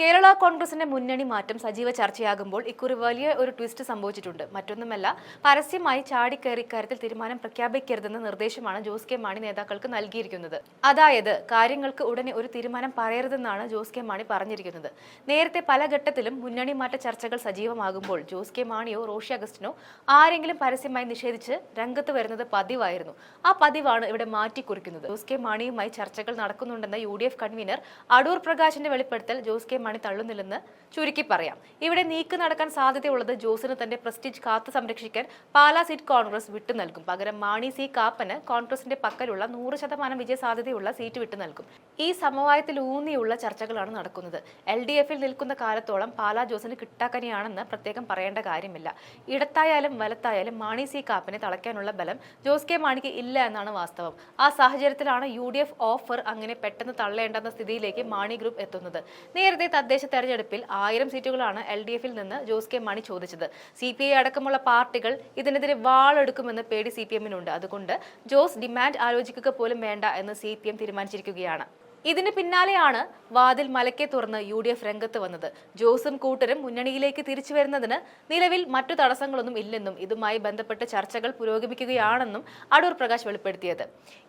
കേരള കോൺഗ്രസിന്റെ മുന്നണി മാറ്റം സജീവ ചർച്ചയാകുമ്പോൾ ഇക്കുറി വലിയ ഒരു ട്വിസ്റ്റ് സംഭവിച്ചിട്ടുണ്ട്. മറ്റൊന്നുമല്ല പരസ്യമായി ചാടിക്കയറി ഇക്കാര്യത്തിൽ തീരുമാനം പ്രഖ്യാപിക്കരുതെന്ന നിർദ്ദേശമാണ് ജോസ് കെ മാണി നേതാക്കൾക്ക് നൽകിയിരിക്കുന്നത്. അതായത് കാര്യങ്ങൾക്ക് ഉടനെ ഒരു തീരുമാനം പറയരുതെന്നാണ് ജോസ് കെ മാണി പറഞ്ഞിരിക്കുന്നത്. നേരത്തെ പല ഘട്ടത്തിലും മുന്നണി മാറ്റ ചർച്ചകൾ സജീവമാകുമ്പോൾ ജോസ് കെ മാണിയോ റോഷി അഗസ്റ്റിനോ ആരെങ്കിലും പരസ്യമായി നിഷേധിച്ച് രംഗത്ത് വരുന്നത് പതിവായിരുന്നു. ആ പതിവാണ് ഇവിടെ മാറ്റിക്കുറിക്കുന്നത്. ജോസ് കെ മാണിയുമായി ചർച്ചകൾ നടക്കുന്നുണ്ടെന്ന യു കൺവീനർ അടൂർ പ്രകാശിന്റെ വെളിപ്പെടുത്തൽ ജോസ് കെ മാണി തള്ളുന്നില്ലെന്ന് ചുരുക്കി പറയാം. ഇവിടെ നീക്ക് നടക്കാൻ സാധ്യതയുള്ളത് ജോസിന് തന്റെ പ്രസ്റ്റീജ് കാത്തു സംരക്ഷിക്കാൻ പാലാ സീറ്റ് കോൺഗ്രസ് വിട്ടു നൽകും. പകരം മാണി സി കാപ്പന് കോൺഗ്രസിന്റെ പക്കലുള്ള നൂറ് ശതമാനം വിജയ സാധ്യതയുള്ള സീറ്റ് വിട്ടു നൽകും. ഈ സമവായത്തിൽ ഊന്നിയുള്ള ചർച്ചകളാണ് നടക്കുന്നത്. എൽ ഡി എഫിൽ നിൽക്കുന്ന കാലത്തോളം പാലാ ജോസിന് കിട്ടാക്കനിയാണെന്ന് പ്രത്യേകം പറയേണ്ട കാര്യമില്ല. ഇടത്തായാലും വലത്തായാലും മാണി സി കാപ്പനെ തളയ്ക്കാനുള്ള ബലം ജോസ് കെ മാണിക്ക് ഇല്ല എന്നാണ് വാസ്തവം. ആ സാഹചര്യത്തിലാണ് യു ഡി എഫ് ഓഫർ അങ്ങനെ പെട്ടെന്ന് തള്ളേണ്ടെന്ന സ്ഥിതിയിലേക്ക് മാണി ഗ്രൂപ്പ് എത്തുന്നത്. നേരത്തെ തദ്ദേശ തെരഞ്ഞെടുപ്പിൽ ആയിരം സീറ്റുകളാണ് എൽ ഡി എഫിൽ നിന്ന് ജോസ് കെ മണി ചോദിച്ചത്. സി പി ഐ അടക്കമുള്ള പാർട്ടികൾ ഇതിനെതിരെ വാളെടുക്കുമെന്ന് പേടി സി പി എമ്മിനുണ്ട്. അതുകൊണ്ട് ജോസ് ഡിമാൻഡ് ആലോചിക്കുക പോലും വേണ്ട എന്ന് സി പി എം തീരുമാനിച്ചിരിക്കുകയാണ്. ഇതിന് പിന്നാലെയാണ് വാതിൽ മലക്കെ തുറന്ന് യു ഡി എഫ് രംഗത്ത് വന്നത്. ജോസും കൂട്ടരും മുന്നണിയിലേക്ക് തിരിച്ചു വരുന്നതിന് നിലവിൽ മറ്റു തടസ്സങ്ങളൊന്നും ഇല്ലെന്നും ഇതുമായി ബന്ധപ്പെട്ട് ചർച്ചകൾ പുരോഗമിക്കുകയാണെന്നും അടൂർ പ്രകാശ് വെളിപ്പെടുത്തിയത്.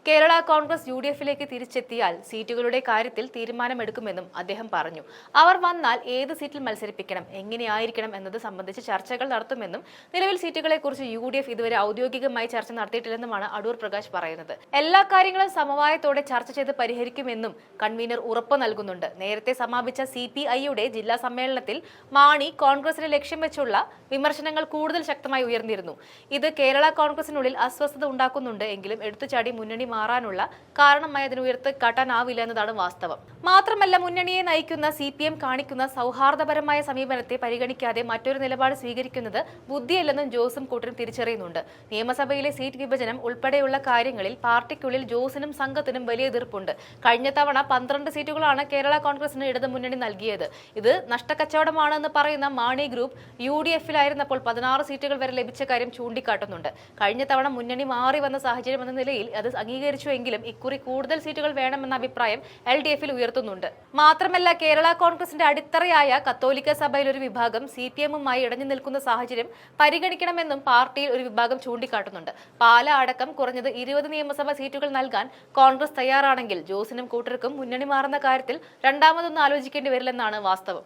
കേരള കോൺഗ്രസ് യു ഡി എഫിലേക്ക് തിരിച്ചെത്തിയാൽ സീറ്റുകളുടെ കാര്യത്തിൽ തീരുമാനമെടുക്കുമെന്നും അദ്ദേഹം പറഞ്ഞു. അവർ വന്നാൽ ഏത് സീറ്റിൽ മത്സരിപ്പിക്കണം എങ്ങനെയായിരിക്കണം എന്നത് സംബന്ധിച്ച് ചർച്ചകൾ നടത്തുമെന്നും നിലവിൽ സീറ്റുകളെക്കുറിച്ച് യു ഡി എഫ് ഇതുവരെ ഔദ്യോഗികമായി ചർച്ച നടത്തിയിട്ടില്ലെന്നുമാണ് അടൂർ പ്രകാശ് പറയുന്നത്. എല്ലാ കാര്യങ്ങളും സമവായത്തോടെ ചർച്ച ചെയ്ത് പരിഹരിക്കുമെന്നും കൺവീനർ ഉറപ്പ് നൽകുന്നുണ്ട്. നേരത്തെ സമാപിച്ച സി പി ഐയുടെ ജില്ലാ സമ്മേളനത്തിൽ മാണി കോൺഗ്രസിനെ ലക്ഷ്യം വെച്ചുള്ള വിമർശനങ്ങൾ കൂടുതൽ ശക്തമായി ഉയർന്നിരുന്നു. ഇത് കേരള കോൺഗ്രസിനുള്ളിൽ അസ്വസ്ഥത ഉണ്ടാക്കുന്നുണ്ട് എങ്കിലും എടുത്തുചാടി മുന്നണി മാറാനുള്ള കാരണമായി അതിന് ഉയർത്ത് കാട്ടാനാവില്ല എന്നതാണ് വാസ്തവം. മാത്രമല്ല മുന്നണിയെ നയിക്കുന്ന സി പി എം കാണിക്കുന്ന സൗഹാർദ്ദപരമായ സമീപനത്തെ പരിഗണിക്കാതെ മറ്റൊരു നിലപാട് സ്വീകരിക്കുന്നത് ബുദ്ധിയല്ലെന്നും ജോസും കൂട്ടരും തിരിച്ചറിയുന്നുണ്ട്. നിയമസഭയിലെ സീറ്റ് വിഭജനം ഉൾപ്പെടെയുള്ള കാര്യങ്ങളിൽ പാർട്ടിക്കുള്ളിൽ ജോസിനും സംഘത്തിനും വലിയ എതിർപ്പുണ്ട്. കഴിഞ്ഞ തവണ പന്ത്രണ്ട് സീറ്റുകളാണ് കേരള കോൺഗ്രസിന് ഇടത് മുന്നണി നൽകിയത്. ഇത് നഷ്ടക്കച്ചവടമാണെന്ന് പറയുന്ന മാണി ഗ്രൂപ്പ് യു ഡി എഫിലായിരുന്നപ്പോൾ പതിനാറ് സീറ്റുകൾ വരെ ലഭിച്ച കാര്യം ചൂണ്ടിക്കാട്ടുന്നുണ്ട്. കഴിഞ്ഞ തവണ മുന്നണി മാറി വന്ന സാഹചര്യം എന്ന നിലയിൽ അത് അംഗീകരിച്ചുവെങ്കിലും ഇക്കുറി കൂടുതൽ സീറ്റുകൾ വേണമെന്ന അഭിപ്രായം എൽ ഡി എഫിൽ ഉയർത്തുന്നുണ്ട്. മാത്രമല്ല കേരള കോൺഗ്രസിന്റെ അടിത്തറയായ കത്തോലിക്ക സഭയിൽ ഒരു വിഭാഗം സി പി എമ്മുമായി ഇടഞ്ഞു നിൽക്കുന്ന സാഹചര്യം പരിഗണിക്കണമെന്നും പാർട്ടിയിൽ ഒരു വിഭാഗം ചൂണ്ടിക്കാട്ടുന്നുണ്ട്. പാല അടക്കം കുറഞ്ഞത് ഇരുപത് നിയമസഭാ സീറ്റുകൾ നൽകാൻ കോൺഗ്രസ് തയ്യാറാണെങ്കിൽ ജോസിനും കൂട്ടർക്കും മുന്നണി മാറുന്ന കാര്യത്തിൽ രണ്ടാമതൊന്നും ആലോചിക്കേണ്ടി വരില്ലെന്നാണ് വാസ്തവം.